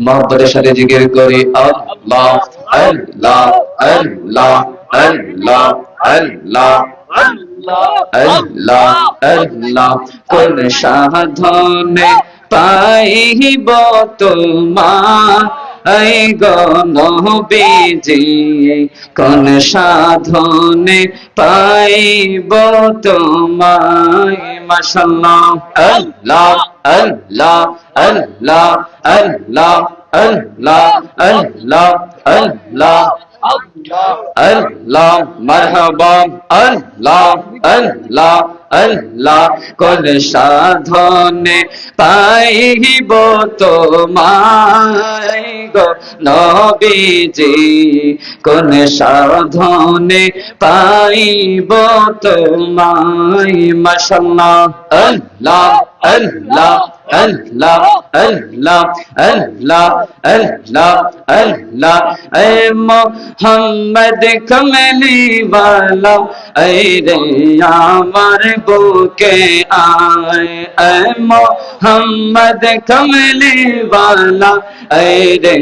মহব্বতের সাথে জিকির করি, আল্লাহ আল্লাহ আল্লাহ আল্লাহ আল্লাহ আল্লাহ আল্লাহ। কোন সাধনে পাইব তোমার এই গণবিজি কোন সাধনে পাইব তোমায়? মাশাল্লাহ আল্লাহ আল্লাহ আল্লাহ আল্লাহ আল্লাহ আল্লাহ আল্লাহ আল্লাহ, মারহাবা, আল্লাহ আল্লাহ আল্লাহ কোন সাধনে পাইব তোমায় গো নবীজি। কোন সাধনে পাইব তোমায় মাশাল্লাহ আল্লাহ আল্লাহ। আল্লাহ আল্লাহ আল্লাহ আল্লাহ আল্লাহ এ মোহাম্মদ কমলি वाला এ রে আমার বুকে আয় এ মোহাম্মদ কমলি वाला এ রে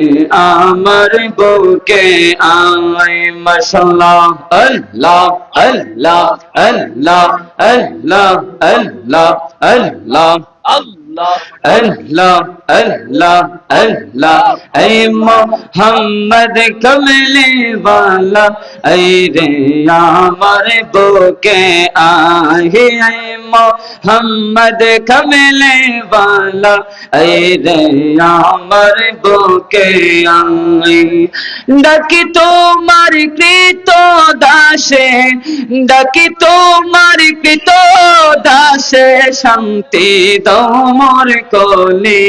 আমার বুকে আয় মাশাআল্লাহ আল্লাহ আল্লাহ আল্লাহ আল্লাহ আল্লাহ আল্লাহ আল্লাহ अल्लाह अल्लाह अल्लाह ऐ मोहम्मद कमले वाला ऐ रे हमारे बोके आए ऐ मोहम्मद कमले वाला ऐ रे हमारे बोके आए ডাকি তোমার কৃত দাসে ডাকি তোমার কৃত দাসে শান্তি দম তোমার কলি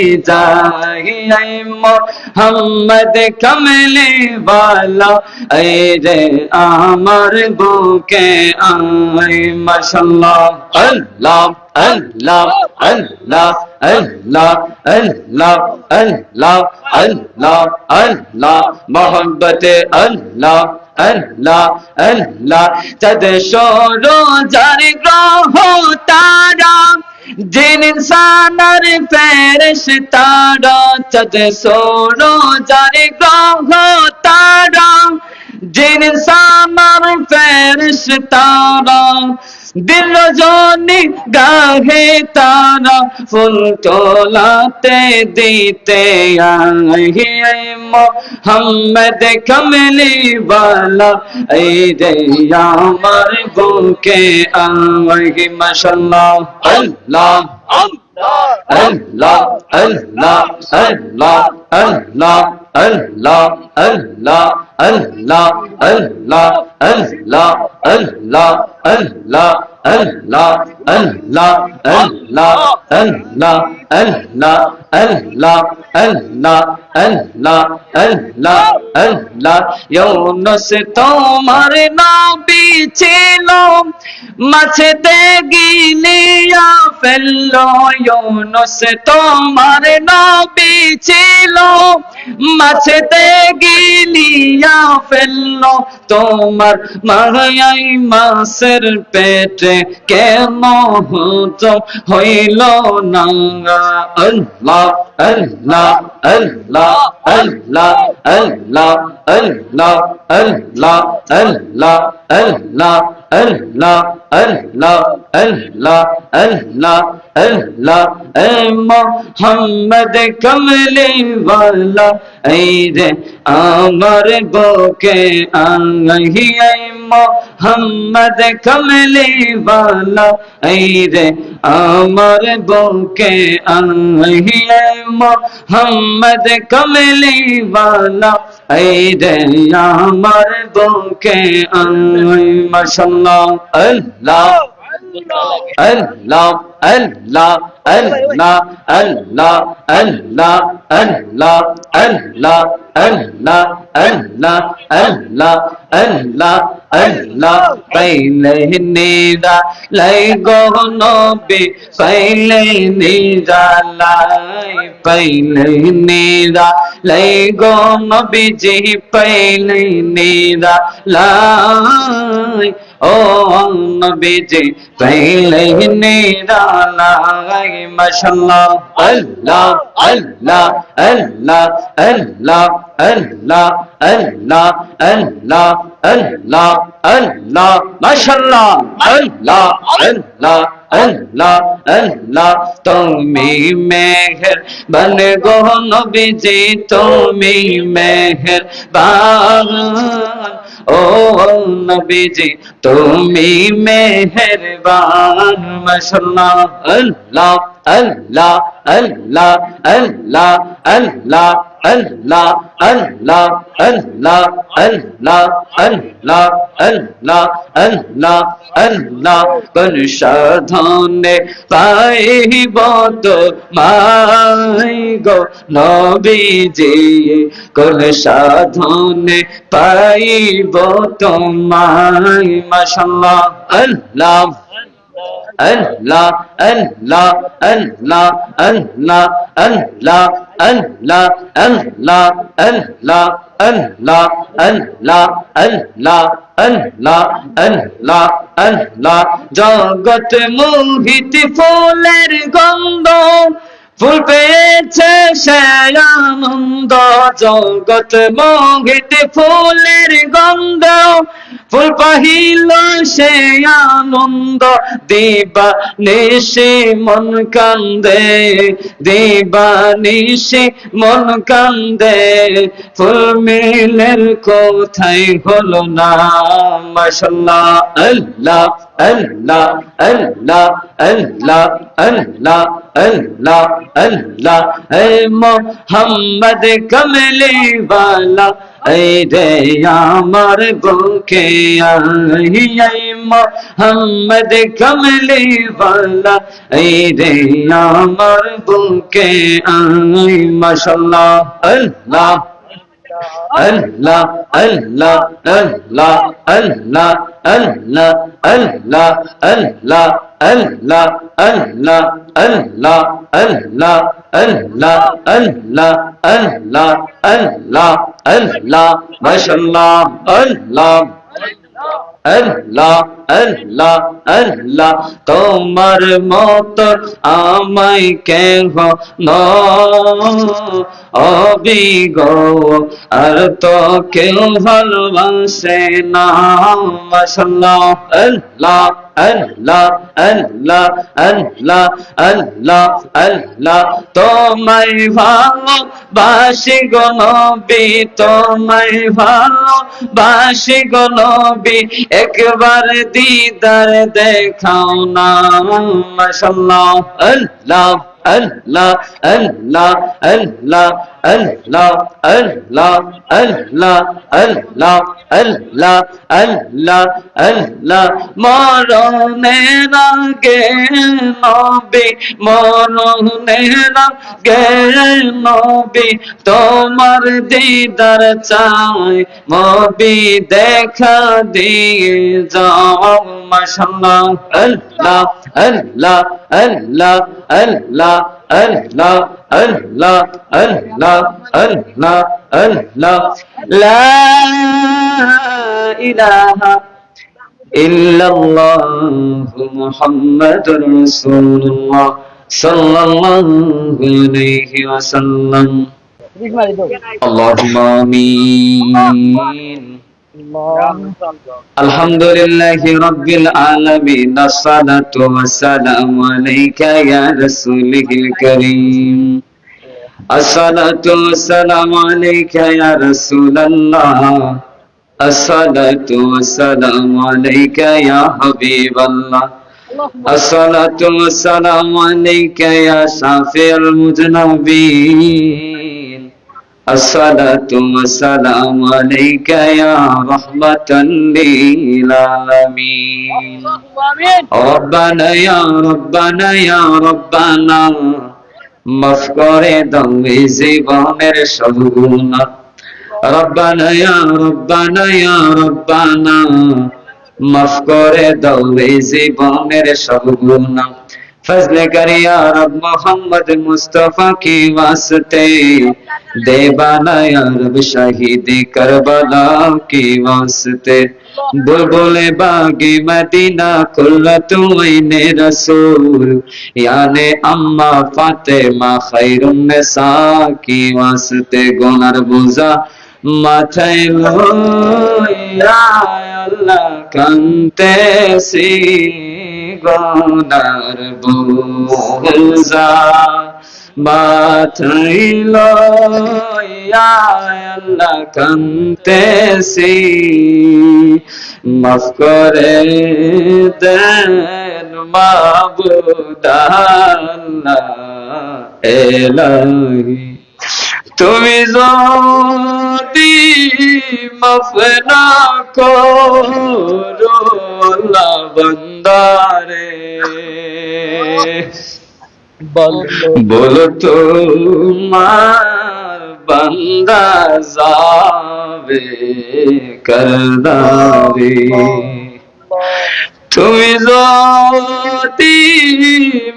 আই মোহাম্মদ কমলি वाला এই রে আমার বুকে আই মাশাআল্লাহ আল্লাহ আল্লাহ আল্লাহ আল্লাহ আল্লাহ আল্লাহ আল্লাহ আল্লাহ, মোহব্বতে আল্লাহ আল্লাহ আল্লাহ। তদ সরো যার গ্রহ তারা জিন ইনসানার ফেরেশ তারা তদ সরো যার গ্রহ তারা জিন ইনসানার ফেরেশ তারা দিল জনি গাহে তারা ফুল তোলাতে দিতে আহি মোহাম্মদ কমলি वाला এই রে আমার বুকে আহি, মাশাআল্লাহ, আল্লাহ আল্লাহ আল্লাহ আল্লাহ আল্লাহ আল্লাহ আল্লাহ আল্লাহ আল্লাহ আল্লাহ আল্লাহ আল্লাহ আল্লাহ আল্লাহ আল্লাহ আল্লাহ আল্লাহ আল্লাহ আল্লাহ আল্লাহ আল্লাহ আল্লাহ ইউনুস তোমার নবী ছিল মাছেতে গিলিয়া ফেলল ইউনুস তোমার নবী ছিল মাছেতে গিলিয়া ফেলল তোমার মায়াই মাসের পেটে কেন হতো হইল না আল্লাহ আল্লাহ আল্লাহ আল্লাহ আল্লাহ আল্লাহ আল্লাহ আল্লাহ আল্লাহ আল্লাহ আল্লাহ আল্লাহ আল্লাহ আল্লাহ মোহাম্মদ কমলি वाला আমার বুকে আহি মোহাম্মদ কমলি বালা। এই রে আমার বুকে আহি মোহাম্মদ কমলি বালা। আমার বুকে আল্লাহ। আল্লাহ আল্লাহ আল্লাহ আল্লাহ আল্লাহ আল্লাহ আল্লাহ আল্লাহ আল্লাহ আল্লাহ আল্লাহ আল্লাহ পাইলে নিরা লাই গো নবী পাইলে নিরা লাই পাইলে নিরা লাই গো নবী জি পাইলে নিরা লাই ও নবীজি পাইলে নিরালাই মাশাল্লাহ আল্লাহ আল্লাহ আল্লাহ আল্লাহ আল্লাহ আল্লাহ আল্লাহ আল্লাহ আল্লাহ মাশাল্লাহ আল্লাহ আল্লাহ আল্লাহ আল্লাহ তুমি মেহের বন গো নবীজি তুমি মেহের বান ও নবীজি তুমি মেহেরবান মশাল্লাহ আল্লাহ আল্লাহ আল্লাহ আল্লাহ আল্লাহ আল্লাহ আল্লাহ আল্লাহ আল্লাহ আল্লাহ আল্লাহ আল্লাহ আল্লাহ সাধনে পাইব তো মাই গো নবীজি কোন সাধনে পাইব তোমায় মাশাল্লাহ আল্লাহ আল্লাহ আল্লাহ আল্লাহ আল্লাহ আল্লাহ আল্লাহ আল্লাহ আল্লাহ আল্লাহ আল্লাহ আল্লাহ আল্লাহ আল্লাহ আল্লাহ জগৎ মোহিত ফুলের গন্ধ ফুল পেয়েছে সে আনন্দ জগৎ মোহিত ফুলের গন্ধ। ফুল পাহিল সে দিবা নিশি মন কান্দে, দিবা নিশি মন কান্দে। ফুল মিলের কোথায় হলো না মাশাল্লাহ, আল্লাহ আল্লাহ আল্লাহ আল্লাহ আল্লাহ। আল্লাহ আল্লাহ হে মোহাম্মদ কমলি वाला এই রে আমার বুকে আই এই মোহাম্মদ কমলি वाला এই রে আমার বুকে আই মাশাআল্লাহ আল্লাহ আল্লাহ আল্লাহ আল্লাহ আল্লাহ আল্লাহ আল্লাহ আল্লাহ আল্লাহ আল্লাহ আল্লাহ আল্লাহ আল্লাহ আল্লাহ আল্লাহ আল্লাহ আল্লাহ মাশাআল্লাহ আল্লাহ আল্লাহ আল্লাহ আল্লাহ তোমার মত আমায় কেহ অবিগ, আর তো কেউ ভালোবাসে না। মাশাল্লাহ, আল্লাহ আল্লাহ আল্লাহ আল্লাহ আল্লাহ আল্লাহ। তোমায় ভালো বাসি গো নবী, তোমায় ভালো বাসি গো নবী। একবার দিদার দেখাও না, মাশাল্লাহ, আল্লাহ। আল্লাহ আল্লাহ আল্লাহ আল্লাহ আল্লাহ আল্লাহ আল্লাহ আল্লাহ আল্লাহ আল্লাহ। মরণের আগে নবী মরণের আগে নবী, তোমার দিদার চাই মবি দেখা দিয়ে যাও মাশাল্লাহ আল্লাহ। ألا ألا ألا ألا ألا ألا ألا ألا. لا إله إلا الله محمد رسول الله صلى الله عليه وسلم. اللهم آمين. الحمد لله رب العالمين الصلاة والسلام عليك يا رسوله الكريم الصلاة والسلام عليك يا رسول الله الصلاة والسلام عليك يا حبيب الله الصلاة والسلام عليك يا شافع المذنبين الصلاة والسلام عليك يا رحمة للعالمين ربنا يا ربنا يا ربنا মাফ করে দাও এই জীবনের সব গুণা রব্বানা ইয়া রব্বানা ইয়া রব্বানা মাফ করে দাও এই জীবনের সব গুণা فضل کر یا رب محمد مصطفیٰ کے واسطے دے بالا یا رب شہید کربلا کے واسطے بلبل باغ مدینہ کلت عین رسول یعنی اما فاطمہ خیر النساء کی واسطے گنر بوزا মাথায় লইয়া আল্লাহ কান্তেছি গনার বুঝা মাথায় লইয়া আল্লাহ কান্তেছি, মাফ করে দেন মাবুদাল্লাহ এলাহি। তুমি যদি মাফ না করো, আল্লাহ বন্দারে বলো তোমার বান্দা যাবে করদারে তুমি যদি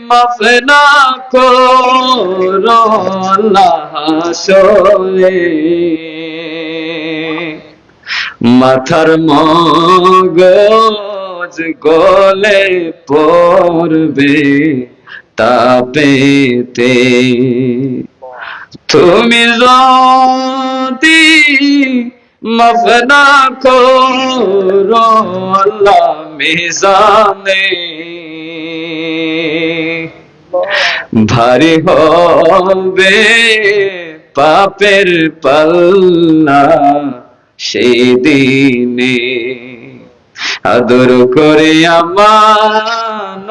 মাফ না করো হাসরে মাথার মগজ গলে পড়বে তাপেতে। তুমি যদি মাফ না করো আল্লাহ মিজানে। ভারী হবে পাপের পাল্লা সেই দিনে। আদর করে আমার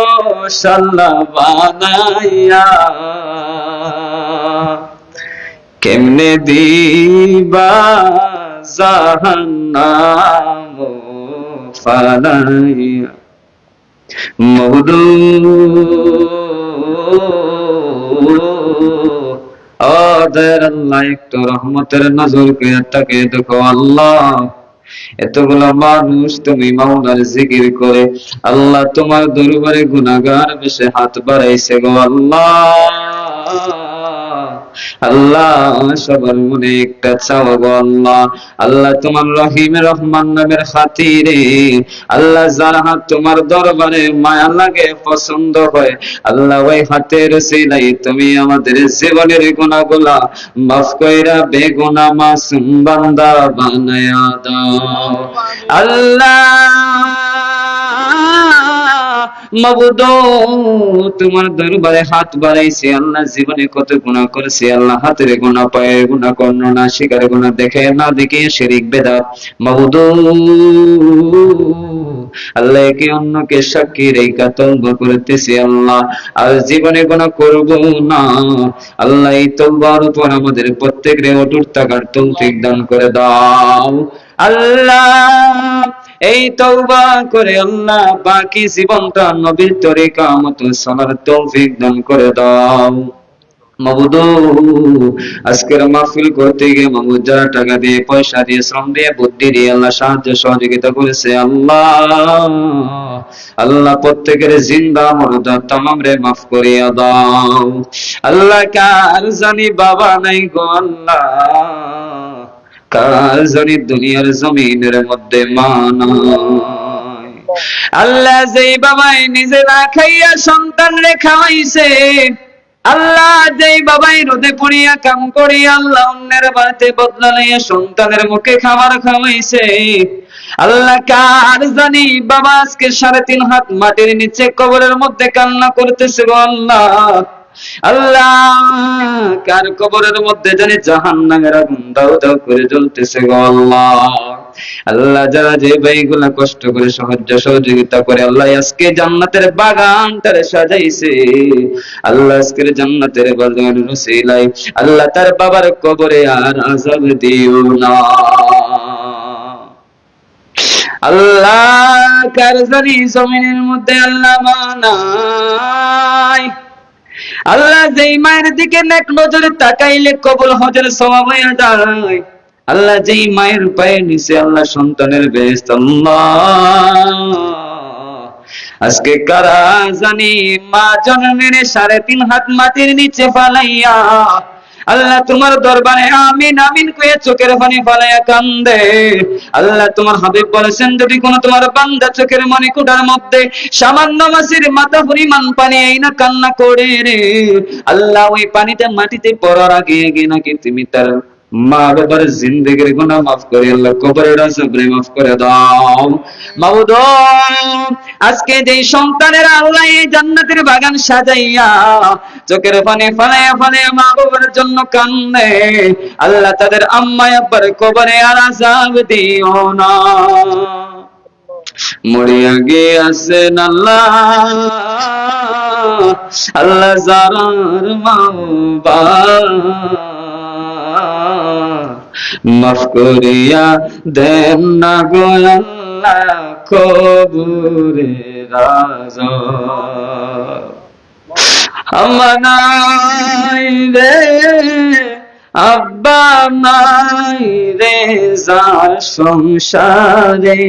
সাল্লা বানাইয়া। কেমনে দিবা জাহান্নাম ফালাইয়া? মৌদু আল্লাহ, একটু রহমতের নজর করে তাকে দেখো আল্লাহ। এতগুলো মানুষ তুমি মাওলার জিকির করে। আল্লাহ তোমার দরবারে গুনাহগার বেশে হাত বাড়াইছে গো আল্লাহ। আল্লাহ সবার মনে একটা চাও গো আল্লাহ। আল্লাহ তোমার রহিম রহমান নামের খাতিরে। আল্লাহ যার হাত তোমার দরবারে মায়া লাগে, পছন্দ হয়। আল্লাহ ওই হাতের সিলাই তুমি আমাদের জীবনের গুণাগুলা মাফ কইরা বেগুনা মাসুম বান্দা বানায়া দাও। আল্লাহ তোমার দরবারে হাত বাড়াইছে। আল্লাহ জীবনে কত গুনাহ করেছে। আল্লাহ হাতের গুনাহ, পায়ের কর্ণনা শিকার গুনাহ দেখে না দেখে শিরিক বেদাত অন্যকে আল্লাহ। আর জীবনে গুনাহ করব না। আল্লাহ এই তওবার উপর আমাদের প্রত্যেক রে অটুট থাকার তৌফিক দান করে দাও। আল্লাহ এই তওবা করে আল্লাহ বাকি জীবনটা নবীর তরিকা মতো চলার তৌফিক দান করে দাও। আজকের মাহফিল করতে গিয়ে মাবুদ যারা টাকা দিয়ে, পয়সা দিয়ে, শ্রম দিয়ে, বুদ্ধি দিয়ে আল্লাহ সাহায্য, সহযোগিতা করেছে, আল্লাহ। আল্লাহ প্রত্যেকের জিন্দা মরদা তামাম রে মাফ করিয়া দাও। আল্লাহ কার জানি বাবা নাই গো আল্লাহ। কার জানি দুনিয়ার জমিনের মধ্যে আল্লাহ যেই বাবাই নিজে না খাইয়া সন্তান রে খাওয়াইছে, আল্লাহ যেই বাবাই রোদে পড়িয়া কাম আল্লাহ অন্যের বদলা সন্তানের মুখে খাবার খাওয়াইছে, আল্লাহ কার জানি বাবা আজকে সাড়ে তিন হাত মাটির নিচে কবরের মধ্যে কান্না করতেছে আল্লাহ। আল্লাহ, কার কবরের মধ্যে জানি জাহান নামের আগুন দাও দাও করে জ্বলতেছে গো আল্লাহ। আল্লাহ যারা যে ভাইগুলা কষ্ট করে সাহায্য সহযোগিতা করে, আল্লাহ আজকে জান্নাতের বাগান বাগানটারে সাজাইছে। আল্লাহ আজকের জান্নাতের বাগান রসিলাই আল্লাহ তার বাবার কবরে আর আজাব দিও না। আল্লাহ, কার জানি জমিনের মধ্যে আল্লাহ মানায়। আল্লাহ যেই মায়ের দিকে নেক নজরে তাকাইলে কবল হজের সবাব হয়ে যায়। আল্লাহ যেই মায়ের পায়ে নিচে আল্লাহ সন্তানের বেশ আজকে কারা জানি? মা জন্মের সাড়ে তিন হাত মাটির নিচে ফালাইয়া আল্লাহ তোমার দরবারে আমিন আমিন কয়ে চোখের পানি ফলাইয়া কান্দে। আল্লাহ তোমার হাবিব বলেছেন, যদি কোন তোমার বান্দা চোখের মনে কুটার মধ্যে সামান্য মাসির মাথা পরিমাণ পানি এই না কান্না করে রে, আল্লাহ ওই পানিতে মাটিতে পড়ার আগে আগে নাকি তুমি তার মা বাবার জিন্দগির গুণা মাফ করে আল্লাহ, কবরের সবরে মাফ করে দাও। মাবুদ আজকে যে সন্তানের আল্লাহ এই জান্নাতের বাগান সাজাইয়া চোখের পানি ফালাইয়া ফালাইয়া মা বাবার জন্য কান্দে। আল্লাহ তাদের আম্মা আব্বার কবরে আর আজাব দিও না। মরিয়া গিয়াছেন আল্লাহ। আল্লাহ জারার মাওবা মাফ করিয়া দেন না গো আল্লাহ, কবুরে রাজা। আমানাই রে, আব্বা নাই রে যার সংসারে।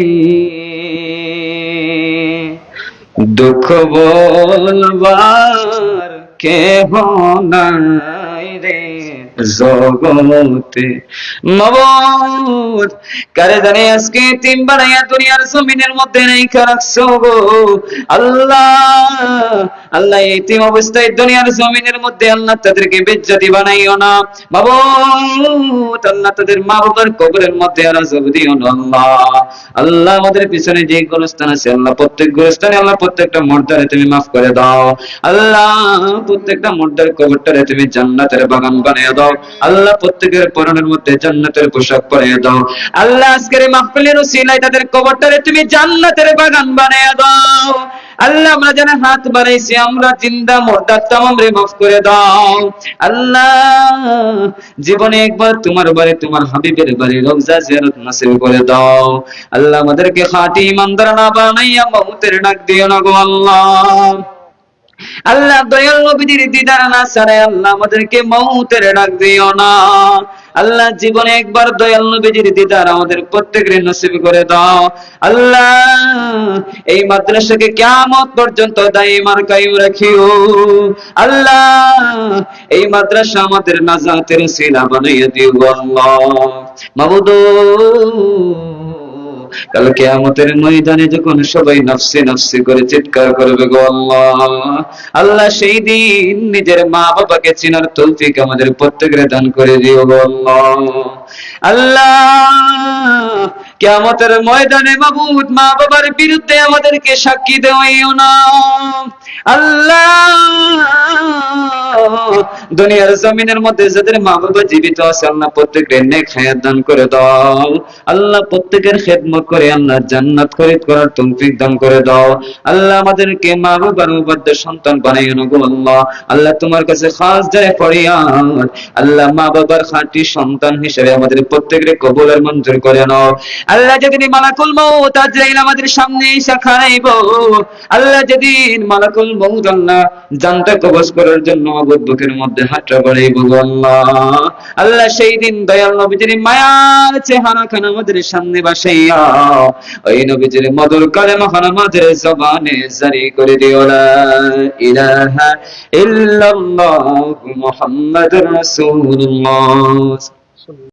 দুঃখ বলবার কেহ নাই রে। জগতে। মবত কারে জানে আজকে তিন বাড়াইয়া দুনিয়ার জমিনের মধ্যে রেখে রাখছো গো? আল্লাহ আল্লাহ এই তিন অবস্থায় দুনিয়ার জমিনের মধ্যে আল্লাহ তাদেরকে বেজ্জাতি বানাইও না। মাবত আল্লাহ তাদের মা বাবার কবরের মধ্যে আর আজব দিও না আল্লাহ। আল্লাহ আমাদের পিছনে যে গোরস্থান আছে, আল্লাহ প্রত্যেক গোরস্থানে আল্লাহ প্রত্যেকটা মর্দারে তুমি মাফ করে দাও। আল্লাহ প্রত্যেকটা মর্দার কবরটারে তুমি জান্নাতের বাগান বানিয়ে দাও। আল্লাহ প্রত্যেকের পরনের মধ্যে জান্নাতের পোশাক পরিয়ে দাও। আল্লাহ আজকের মাহফিলের উসিলায় তাদের কবরটারে তুমি জান্নাতের বাগান বানিয়ে দাও। আল্লাহ আমরা যেন হাত বাড়াইছি, আমরা জিন্দা মোরদার তামাম রে মাফ করে দাও। আল্লাহ জীবনে একবার তোমার বাড়ি, তোমার হাবিবের বাড়ি রোজা জিয়ারত নসিব করে দাও। আল্লাহ আমাদেরকে খাঁটি ইমানদার না বানাইয়া মৌতের ডাক দিও না গো আল্লাহ। আল্লাহ দয়াল নবীজির দিদার না ছাড়ে আল্লাহ আমাদেরকে মৌতের ডাক দিও না। আল্লাহ জীবনে একবার দয়াল নবীজির দিদার আমাদের প্রত্যেকের নসিব করে দাও। আল্লাহ, এই মাদ্রাসাকে কিয়ামত পর্যন্ত দাইমার কায়ু রাখিও। আল্লাহ, এই মাদ্রাসা আমাদের নাজাতের সিলা বানাইয়া দিও আল্লাহ। মাবুদু কাল কেয়ামতের ময়দানে যখন সবাই নফসে নফসে করে চিৎকার করবে গো আল্লাহ আল্লাহ সেই দিন নিজের মা বাবাকে চিনার তৌফিক আমাদের প্রত্যেকের দান করে দিও গো আল্লাহ। আল্লাহ, কেয়ামতের ময়দানে মাবুদ মা বাবার বিরুদ্ধে আমাদেরকে সাক্ষী দেওয়াইও না। দুনিয়ার জমিনের মধ্যে যাদের মা বাবা জীবিত আছে, আল্লাহ প্রত্যেকের নেক দান করে দাও। আল্লাহ প্রত্যেকের খেদমত করে আল্লাহ জান্নাত করার দান করে দাও। আল্লাহ আমাদেরকে মা বাবার সন্তান আল্লাহ। আল্লাহ তোমার কাছে খাস যায় আল্লাহ মা বাবার খাঁটি সন্তান হিসেবে আমাদের প্রত্যেকের কবুলের মঞ্জুর করে নাও। আল্লাহ যেদিন মালাকুল মউত আজরাইল আমাদের সামনে এসে খাড়াইব আল্লাহ যেদিন মালাকুল মউত আল্লাহ জানটা কবজ করার জন্য আবুদ বুকের মধ্যে হাতটা বাড়াইব গো আল্লাহ আল্লাহ সেই দিন দয়াল নবীজির মায়ার চেহারা খান আমাদের সামনে বাসাইয়া, ওই নবীজির মধুর কালেমা খান আমাদের জবানে জারি করে দিও, লা ইলাহা ইল্লাল্লাহু মুহাম্মাদুর রাসূলুল্লাহ।